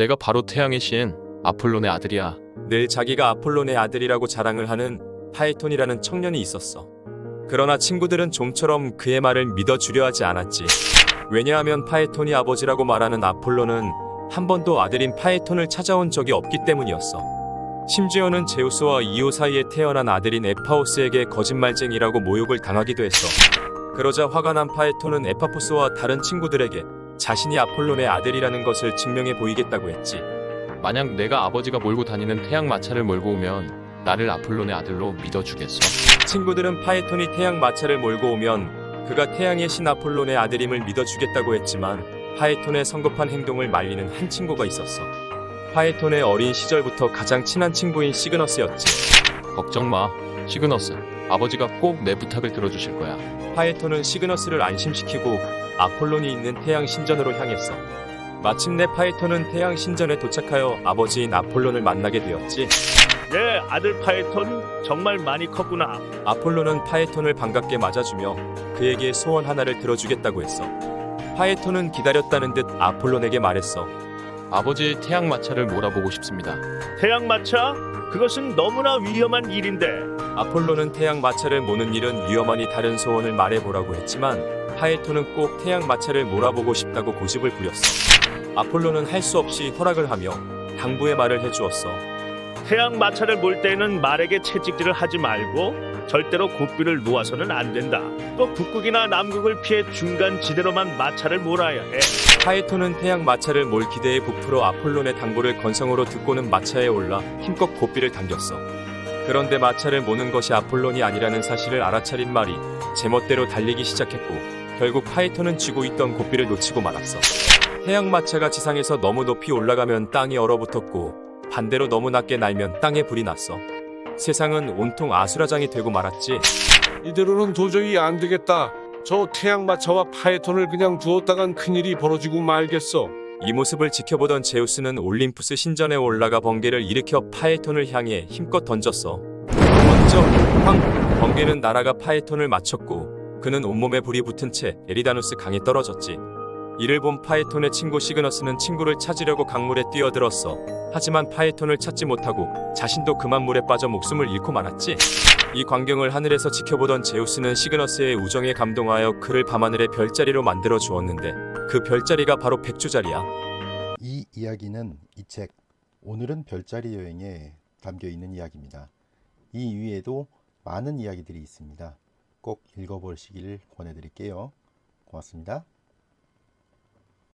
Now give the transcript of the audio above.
내가 바로 태양의 신 아폴론의 아들이야. 늘 자기가 아폴론의 아들이라고 자랑을 하는 파이톤이라는 청년이 있었어. 그러나 친구들은 좀처럼 그의 말을 믿어주려 하지 않았지. 왜냐하면 파이톤이 아버지라고 말하는 아폴론은 한 번도 아들인 파이톤을 찾아온 적이 없기 때문이었어. 심지어는 제우스와 이오 사이에 태어난 아들인 에파오스에게 거짓말쟁이라고 모욕을 당하기도 했어. 그러자 화가 난 파이톤은 에파포스와 다른 친구들에게 자신이 아폴론의 아들이라는 것을 증명해 보이겠다고 했지. 만약 내가 아버지가 몰고 다니는 태양 마차를 몰고 오면 나를 아폴론의 아들로 믿어주겠어. 친구들은 파이톤이 태양 마차를 몰고 오면 그가 태양의 신 아폴론의 아들임을 믿어주겠다고 했지만 파이톤의 성급한 행동을 말리는 한 친구가 있었어. 파이톤의 어린 시절부터 가장 친한 친구인 시그너스였지. 걱정 마. 시그너스. 아버지가 꼭 내 부탁을 들어주실 거야. 파이톤은 시그너스를 안심시키고 아폴론이 있는 태양 신전으로 향했어. 마침내 파이톤은 태양 신전에 도착하여 아버지인 아폴론을 만나게 되었지. 내 아들 파이톤 정말 많이 컸구나. 아폴로는 파에톤을 반갑게 맞아주며 그에게 소원 하나를 들어주겠다고 했어. 파에톤은 기다렸다는 듯 아폴론에게 말했어. 아버지 태양 마차를 몰아보고 싶습니다. 태양 마차? 그것은 너무나 위험한 일인데. 아폴로는 태양 마차를 모는 일은 위험하니 다른 소원을 말해보라고 했지만 파에톤은 꼭 태양 마차를 몰아보고 싶다고 고집을 부렸어. 아폴로는 할 수 없이 허락을 하며 당부의 말을 해주었어. 태양 마차를 몰 때는 말에게 채찍질을 하지 말고 절대로 고삐를 놓아서는 안 된다. 또 북극이나 남극을 피해 중간 지대로만 마차를 몰아야 해. 파에톤은 태양 마차를 몰 기대에 부풀어 아폴론의 당부를 건성으로 듣고는 마차에 올라 힘껏 고삐를 당겼어. 그런데 마차를 모는 것이 아폴론이 아니라는 사실을 알아차린 말이 제멋대로 달리기 시작했고 결국 파에톤은 쥐고 있던 고삐를 놓치고 말았어. 태양 마차가 지상에서 너무 높이 올라가면 땅이 얼어붙었고 반대로 너무 낮게 날면 땅에 불이 났어. 세상은 온통 아수라장이 되고 말았지. 이대로는 도저히 안 되겠다. 저 태양마차와 파에톤을 그냥 두었다간 큰일이 벌어지고 말겠어. 이 모습을 지켜보던 제우스는 올림푸스 신전에 올라가 번개를 일으켜 파에톤을 향해 힘껏 던졌어. 먼저 황 번개는 날아가 파에톤을 맞췄고 그는 온몸에 불이 붙은 채 에리다누스 강에 떨어졌지. 이를 본 파에톤의 친구 시그너스는 친구를 찾으려고 강물에 뛰어들었어. 하지만 파에톤을 찾지 못하고 자신도 그만 물에 빠져 목숨을 잃고 말았지. 이 광경을 하늘에서 지켜보던 제우스는 시그너스의 우정에 감동하여 그를 밤하늘의 별자리로 만들어 주었는데 그 별자리가 바로 백주자리야. 이 이야기는 이 책 오늘은 별자리 여행에 담겨 있는 이야기입니다. 이 위에도 많은 이야기들이 있습니다. 꼭 읽어보시길 권해드릴게요. 고맙습니다.